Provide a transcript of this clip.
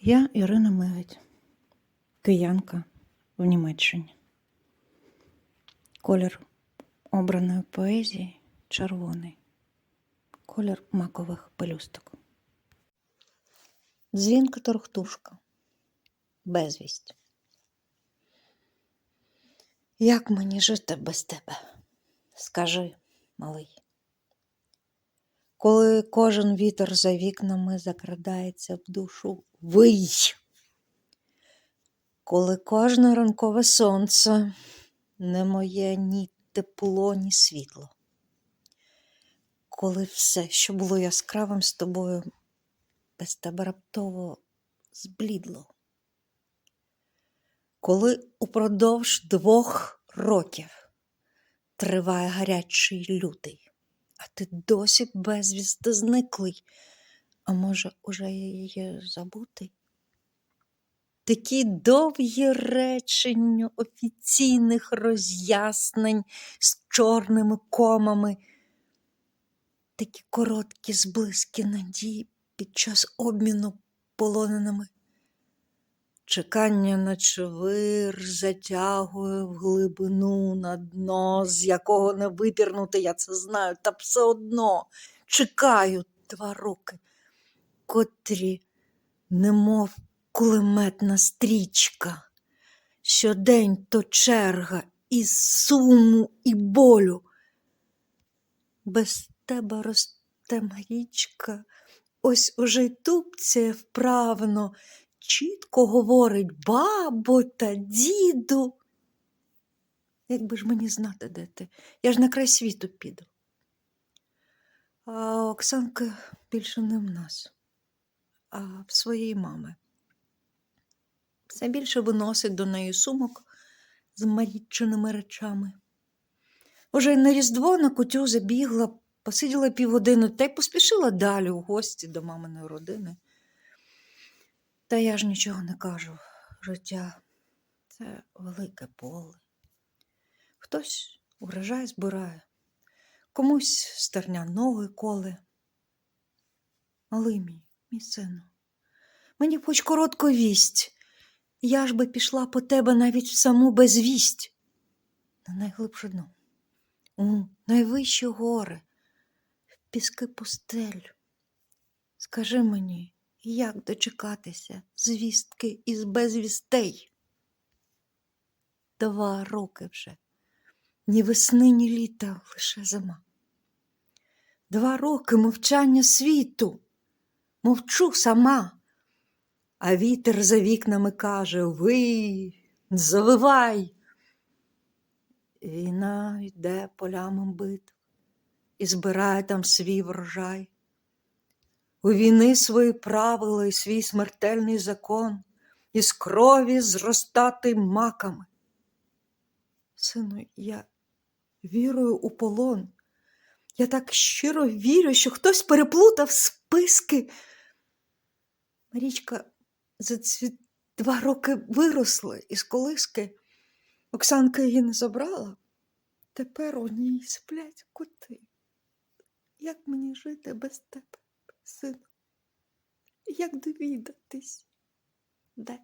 Я Ірина Мегедь, киянка в Німеччині. Колір обраної поезії червоний, колір макових пелюсток. Дзвінка торхтушка, безвість. Як мені жити без тебе? Скажи, малий. Коли кожен вітер за вікнами закрадається в душу вий. Коли кожне ранкове сонце не моє ні тепло, ні світло. Коли все, що було яскравим з тобою, без тебе раптово зблідло. Коли упродовж двох років триває гарячий лютий, а ти досі безвісти зниклий, а може, уже її забутий? Такі довгі речення офіційних роз'яснень з чорними комами, такі короткі зблиски надії під час обміну полоненими. Чекання на човир затягує в глибину на дно, з якого не випірнути, я це знаю, та все одно чекаю два роки, котрі, немов кулеметна стрічка, щодень то черга із суму і болю. Без тебе росте річка, ось уже й тупцяє вправно, чітко говорить бабо та діду. Якби ж мені знати, де ти, я ж на край світу піду. А Оксанки більше не в нас, а в своєї мами. Все більше виносить до неї сумок з маріченими речами. Уже на Різдво на кутю забігла, посиділа півгодини та й поспішила далі у гості до маминої родини. Та я ж нічого не кажу. Життя це велике поле. Хтось урожай збирає, комусь стерня ноги коле. Малий мій, мій сину, мені хоч коротку вість. Я ж би пішла по тебе навіть в саму безвість. На найглибше дно, у найвищі гори, в піски пустель. Скажи мені, як дочекатися звістки із безвістей? Два роки вже, ні весни, ні літа, лише зима. Два роки мовчання світу, мовчу сама. А вітер за вікнами каже Вий, завивай. Війна йде полями битв і збирає там свій врожай. У війни свої правила і свій смертельний закон, із крові зростати маками. Сину, я вірую у полон. Я так щиро вірю, що хтось переплутав списки. Марічка за ці два роки виросла із колиски. Оксанка її не забрала. Тепер у ній сплять коти. Як мені жити без тебе, сину? Як довідатись? Де?